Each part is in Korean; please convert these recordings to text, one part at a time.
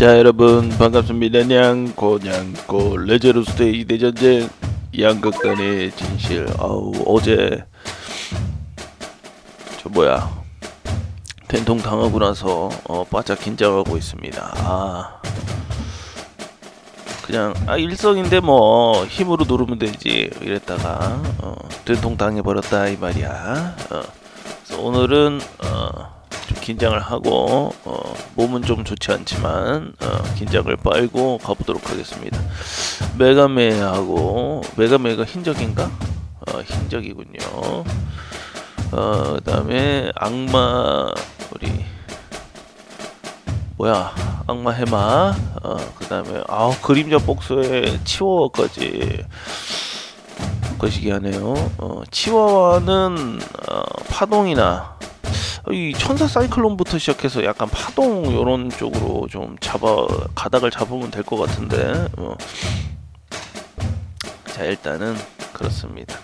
자 여러분 반갑습니다. 냥고 냥고. 레제로스테이 대전쟁. 양극단의 진실. 아우 어제. 저 뭐야? 된통 당하고 나서 어 바짝 긴장하고 있습니다. 아. 그냥 아 일성인데 뭐 힘으로 누르면 되지. 이랬다가 어 된통 당해버렸다 이 말이야. 어. 그래서 오늘은 어좀 긴장을 하고 어, 몸은 좀 좋지 않지만 어, 긴장을 빨고 가보도록 하겠습니다. 메가메하고 메가메가 흰적인가? 어, 흰적이군요. 어, 그다음에 악마 우리 뭐야 악마 해마 어, 그다음에 아우 그림자 복수에 치워까지 거시기 하네요. 어, 치와와는 어, 파동이나 이 천사 사이클론부터 시작해서 약간 파동 요런 쪽으로 좀 잡아 가닥을 잡으면 될 것 같은데 어. 자 일단은 그렇습니다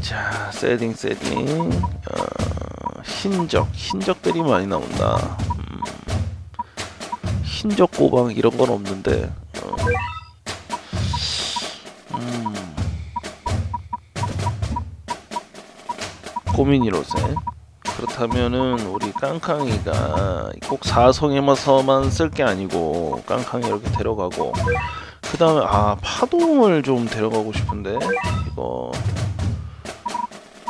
자 세팅 세팅 어, 흰적 흰적들이 많이 나온다 음, 흰적 고방 이런 건 없는데 어. 음. 고민이로세 그렇다면은 우리 깡캉이가 꼭 사성에서만 쓸 게 아니고 깡캉이 이렇게 데려가고 그 다음에 아 파동을 좀 데려가고 싶은데 이거.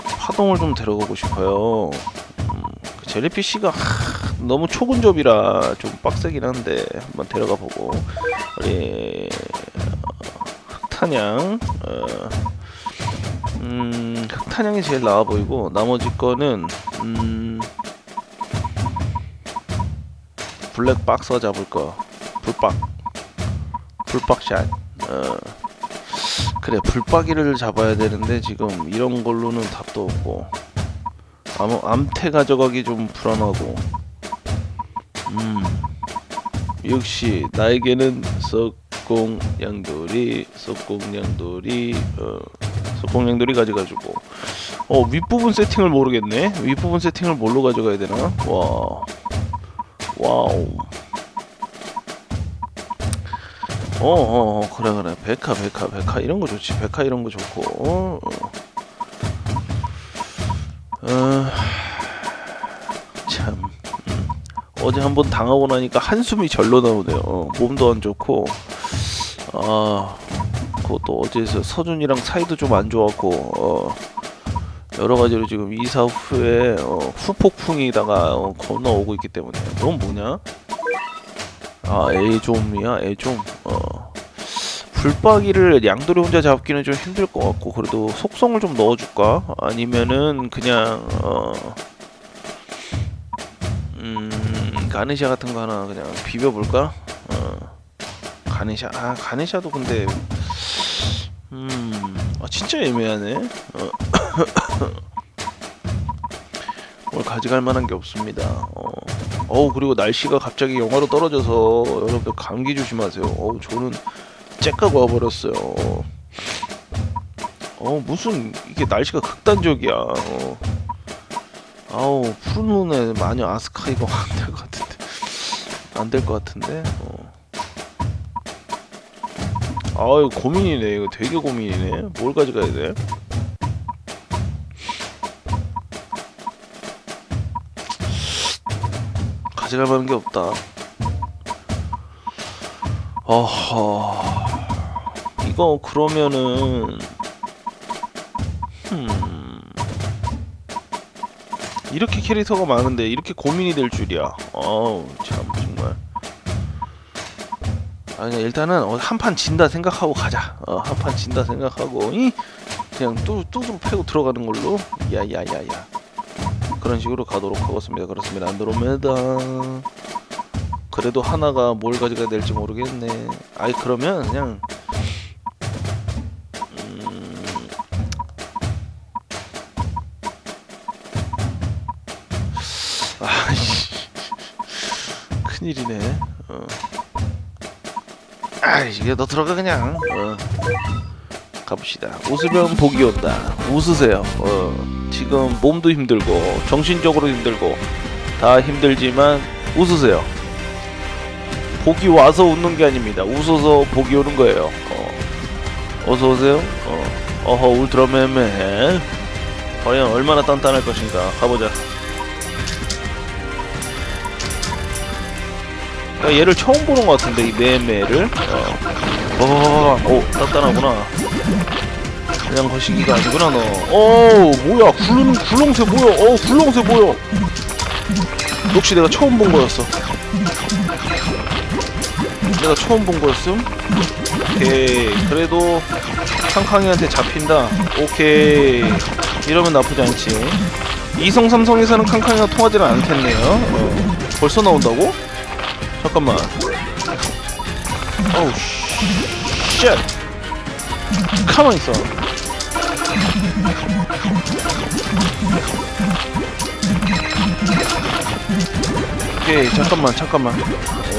파동을 좀 데려가고 싶어요. 음, 그 젤리피쉬가 하, 너무 초근접이라 좀 빡세긴 한데 한번 데려가 보고. 우리 어, 흑탄양 어, 음, 흑탄양이 제일 나아 보이고 나머지 거는 음, 블랙 박서 잡을 거. 불박. 불박샷. 어, 그래 불박이를 잡아야 되는데 지금 이런 걸로는 답도 없고. 아무 암태 가져가기 좀 불안하고. 음 역시 나에게는 석공 양돌이 석공 양돌이 어석 공양돌이 가져가지고. 어 윗부분 세팅을 모르겠네. 윗부분 세팅을 뭘로 가져가야 되나? 와. 와우. 어어 어, 그래 그래. 백화 백화 백화. 이런 거 좋지. 백화 이런 거 좋고. 어, 어. 어, 참. 음. 어제 한번 당하고 나니까 한숨이 절로 나오네요. 어, 몸도 안 좋고. 아 그것도 어제서 서준이랑 사이도 좀 안 좋았고 어, 여러 가지로 지금 이사 후에 어, 후폭풍이다가 어, 건너오고 있기 때문에 넌 뭐냐? 아 애좀이야 애좀 어. 불박이를 양돌이 혼자 잡기는 좀 힘들 것 같고 그래도 속성을 좀 넣어줄까? 아니면은 그냥 어. 음 가네샤 같은 거 하나 그냥 비벼볼까? 어. 가네샤 아 가네샤도 근데 음 아, 진짜 애매하네. 어. 뭘 가져갈 만한 게 없습니다. 어. 어우 그리고 날씨가 갑자기 영하로 떨어져서 여러분들 감기 조심하세요. 어우 저는 째까고 와버렸어요. 어 무슨 이게 날씨가 극단적이야. 어. 아우 푸른 눈에 마녀 아스카 이거 안 될 것 같은데 안 될 것 같은데. 어. 아유 고민이네. 이거 되게 고민이네. 뭘 가져가야 돼? 가져갈 만한 게 없다. 어허. 이거 그러면은 음 이렇게 캐릭터가 많은데 이렇게 고민이 될 줄이야. 어우 참 정말 아니 일단은 어, 한판 진다 생각하고 가자. 어, 한 판 진다 생각하고 이 그냥 뚜 뚜드로 패고 들어가는 걸로. 야야야야. 그런 식으로 가도록 하겠습니다. 그렇습니다. 안드로메다. 그래도 하나가 뭘 가져가야 될지 모르겠네. 아이 그러면 그냥 음... 아이씨 큰일이네. 어. 이게 너 들어가 그냥 어. 가봅시다 웃으면 복이 온다 웃으세요 어. 지금 몸도 힘들고 정신적으로 힘들고 다 힘들지만 웃으세요 복이 와서 웃는 게 아닙니다. 웃어서 복이 오는 거예요. 어. 어서 오세요. 어. 어허 울트라맨맨. 과연 얼마나 단단할 것인가 가보자. 야, 얘를 처음 보는 것 같은데 이 매매를. 어. 봐봐봐봐. 오 단단하구나. 그냥 거시기가 아니구나 너. 오 뭐야 굴렁 굴렁새 뭐야? 어 굴렁새 뭐야? 역시 내가 처음 본 거였어. 내가 처음 본 거였음. 오케이 그래도 캉캉이한테 잡힌다. 오케이 이러면 나쁘지 않지. 이성 삼성에서는 캉캉이가 통하지는 않겠네요. 어. 벌써 나온다고? 잠깐만. 어우 쉣. 가만 있어. 오케이 잠깐만 잠깐만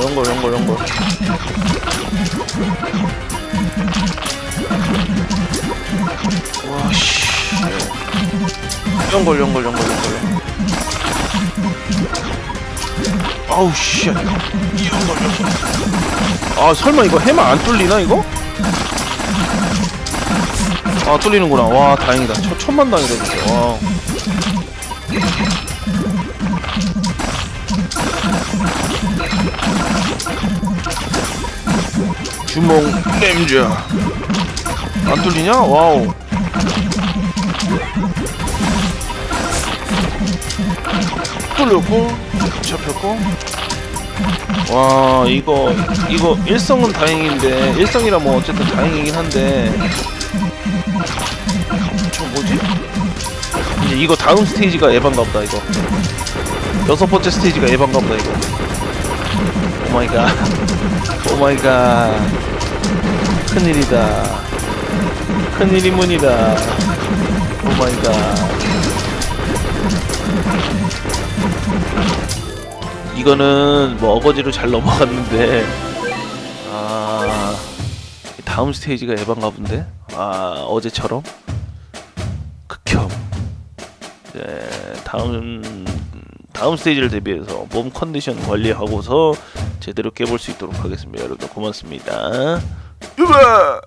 연걸 연걸 연걸 와씨 연걸 연걸 연걸 연걸 아우 씨. 아 설마 이거 해마 안 뚫리나 이거? 아 뚫리는구나. 와 다행이다. 첫, 천만 다행이다 진짜. 와. 주먹 냄자 안 뚫리냐? 와우 뚫렸고 잡혔고. 와 이거 이거 일성은 다행인데 일성이라 뭐 어쨌든 다행이긴 한데. 저 뭐지? 이제 이거 다음 스테이지가 에반가 보다 이거. 여섯 번째 스테이지가 에반가 보다 이거. 오마이갓. 오마이갓. 큰일이다. 큰일이문이다. 오마이갓 이거는 뭐 어거지로 잘 넘어갔는데. 아 다음 스테이지가 에반가 본데? 아 어제처럼? 극혐. 네, 다음 다음 스테이지를 대비해서 몸 컨디션 관리하고서 제대로 깨볼 수 있도록 하겠습니다. 여러분 고맙습니다. 유바